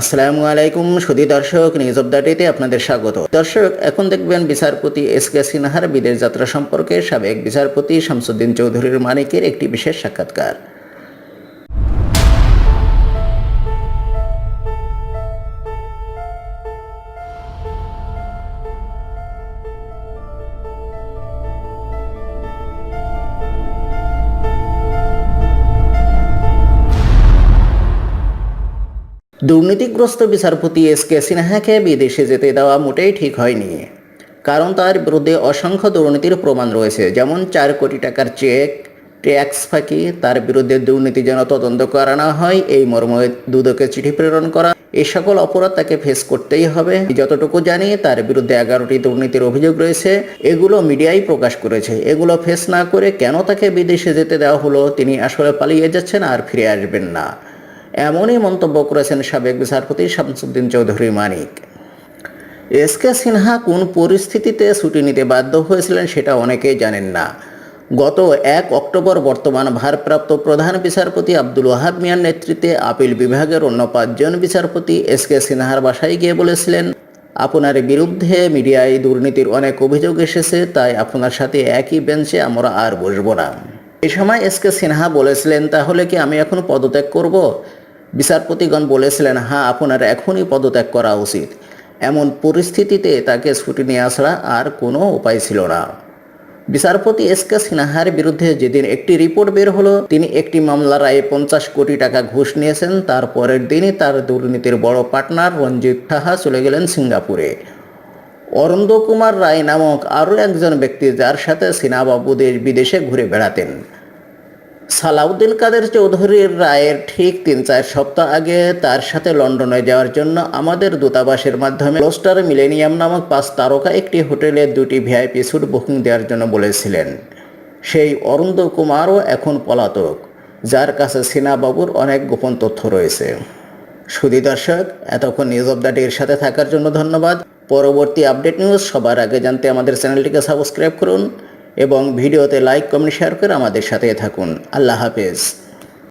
আসসালামু আলাইকুম সুদী দর্শক, নিউজ অব দ্য ডেতে আপনাদের স্বাগত। দর্শক, এখন দেখবেন বিচারপতি এস কে সিনহার বিদেশ যাত্রা সম্পর্কে সাবেক বিচারপতি শামসুদ্দিন চৌধুরীর মানিকের একটি বিশেষ সাক্ষাৎকার। দুর্নীতিগ্রস্ত বিচারপতি এস কে সিনহাকে বিদেশে যেতে দেওয়া মোটেই ঠিক হয়নি। কারণ তার বিরুদ্ধে অসংখ্য দুর্নীতির প্রমাণ রয়েছে, যেমন চার কোটি টাকার চেক, ট্যাক্স ফাঁকি, তার বিরুদ্ধে দুর্নীতি যেন তদন্ত করানো হয়, এই মর্মে দুদকে চিঠি প্রেরণ করা। এই সকল অপরাধ তাকে ফেস করতেই হবে। যতটুকু জানি, তার বিরুদ্ধে এগারোটি দুর্নীতির অভিযোগ রয়েছে। এগুলো মিডিয়াই প্রকাশ করেছে। এগুলো ফেস না করে কেন তাকে বিদেশে যেতে দেওয়া হলো? তিনি আসলে পালিয়ে যাচ্ছেন আর ফিরে আসবেন না। এমনই মন্তব্য করেছেন সাবেক বিচারপতি শামসুদ্দিন চৌধুরী মানিক। এস কে সিনহা কোন পরিস্থিতিতে ছুটি নিতে বাধ্য হয়েছিলেন সেটা অনেকেই জানেন না। গত এক অক্টোবর বর্তমান ভারপ্রাপ্ত প্রধান বিচারপতি আব্দুল ওয়াহাব মিয়ার নেতৃত্বে আপিল বিভাগের অন্য পাঁচজন বিচারপতি এস কে সিনহার বাসায় গিয়ে বলেছিলেন, আপনার বিরুদ্ধে মিডিয়ায় দুর্নীতির অনেক অভিযোগ এসেছে, তাই আপনার সাথে একই বেঞ্চে আমরা আর বসবো না। এ সময় এস কে সিনহা বলেছিলেন, তাহলে কি আমি এখন পদত্যাগ করব? বিচারপতিগণ বলেছিলেন হ্যাঁ আপনার এখনই পদত্যাগ করা উচিত। এমন পরিস্থিতিতে তাকে ছুটি নিয়ে আসা আর কোনো উপায় ছিল না। বিচারপতি এস কে সিনহার বিরুদ্ধে যেদিন একটি রিপোর্ট বের হলো, তিনি একটি মামলার রায়ে পঞ্চাশ কোটি টাকা ঘুষ নিয়েছেন। তার পরের দিনই তার দুর্নীতির বড় পার্টনার রঞ্জিত সাহা চলে গেলেন সিঙ্গাপুরে। অরন্দ কুমার রায় নামক আরও একজন ব্যক্তি যার সাথে সিনাবাবু দেশ বিদেশে ঘুরে বেড়াতেন। সালাউদ্দিন কাদের চৌধুরীর রায়ের ঠিক তিন চার সপ্তাহ আগে তার সাথে লন্ডনে যাওয়ার জন্য আমাদের দূতাবাসের মাধ্যমে লোস্টার মিলেনিয়াম নামক পাঁচ তারকা একটি হোটেলে দুটি ভিআইপি স্যুট বুকিং দেওয়ার জন্য বলেছিলেন। সেই অরুন্ধ কুমারও এখন পলাতক, যার কাছে সিনাবাবুর অনেক গোপন তথ্য রয়েছে। সুধী দর্শক, এতক্ষণ নিউজ অব দ্য ডের সাথে থাকার জন্য ধন্যবাদ। পরবর্তী আপডেট নিউজ সবার আগে জানতে আমাদের চ্যানেলটিকে সাবস্ক্রাইব করুন। এবং ভিডিওতে লাইক কমেন্ট শেয়ার করে আমাদের সাথে থাকুন। আল্লাহ হাফেজ।